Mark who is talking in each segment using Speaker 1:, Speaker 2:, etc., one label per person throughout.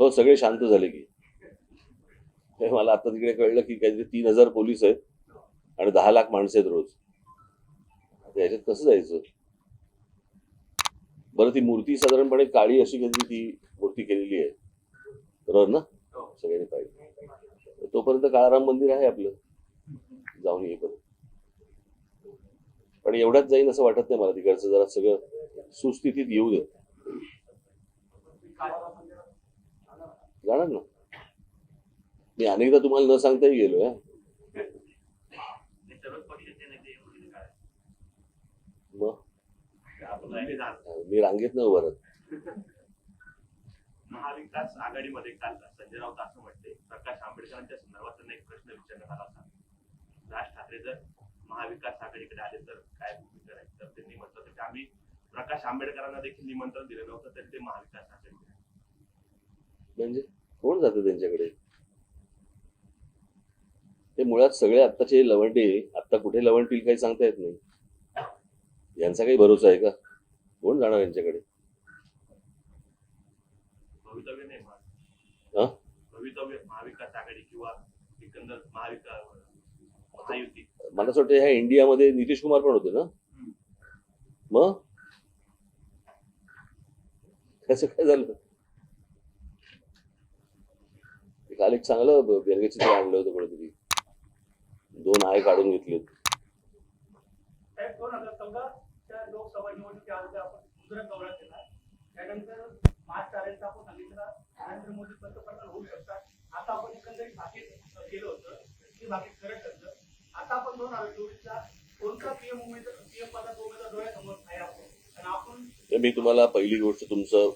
Speaker 1: हो सगळे शांत झाले की. मला आता तिकडे कळलं की काहीतरी तीन हजार पोलीस आहेत आणि दहा लाख माणसं आहेत रोज. याच्यात कसं जायचं? बरं ती मूर्ती साधारणपणे काळी अशी काहीतरी ती मूर्ती केलेली आहे. बरोबर ना? सगळ्यांनी पाहिजे तोपर्यंत काळाराम मंदिर आहे आपलं. जाऊन येईपर्यंत पण एवढ्याच जाईन असं वाटत नाही मला तिकडचं. जरा सगळं सुस्थितीत येऊ दे. जाणार ना? मी अनेकदा तुम्हाला न सांगताही गेलो
Speaker 2: सर्वच
Speaker 1: मग?
Speaker 2: आपण
Speaker 1: मी रांगेत न उभारत
Speaker 2: महाविकास आघाडीमध्ये काल संजय राऊत असं म्हटले प्रकाश आंबेडकरांच्या संदर्भात त्यांना एक प्रश्न विचारण्यात आला होता. राज ठाकरे जर महाविकास आघाडीकडे आले तर काय भूमिका राहील? तर त्यांनी म्हटलं होतं की आम्ही प्रकाश आंबेडकरांना देखील निमंत्रण दिलं नव्हतं तरी ते महाविकास आघाडीकडे
Speaker 1: म्हणजे कोण जातं त्यांच्याकडे? ते मुळात सगळे आत्ताचे लवंडे आत्ता कुठे लवंडतील काही सांगता येत नाही. यांचा काही भरोसा आहे का? कोण जाणार यांच्याकडे? मला असं वाटतं ह्या इंडियामध्ये नितीश कुमार पण होते ना? मग? कसं काय झालं ते काल एक चांगलं व्यंगचित्र आणलं होतं कुठेतरी दोन आय काढून घेतले मी तुम्हाला पहिली गोष्ट तुमचं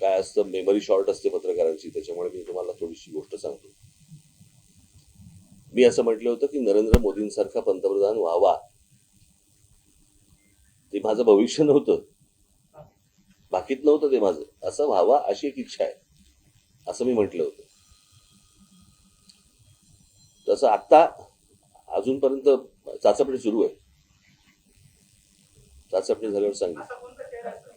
Speaker 1: काय असतं मेमरी शॉर्ट असते पत्रकारांची त्याच्यामुळे मी तुम्हाला थोडीशी गोष्ट सांगतो. मी असं म्हटलं होतं की नरेंद्र मोदींसारखा पंतप्रधान व्हावा. ते माझं भविष्य नव्हतं. बाकीत नव्हतं ते माझं. असं व्हावा अशी एक इच्छा आहे. असं मी म्हटलं होतं. तसं आत्ता अजूनपर्यंत चाचपणी सुरू आहे. चाचपणी झाल्यावर सांगितलं
Speaker 3: असा कोणता चेहरा आहे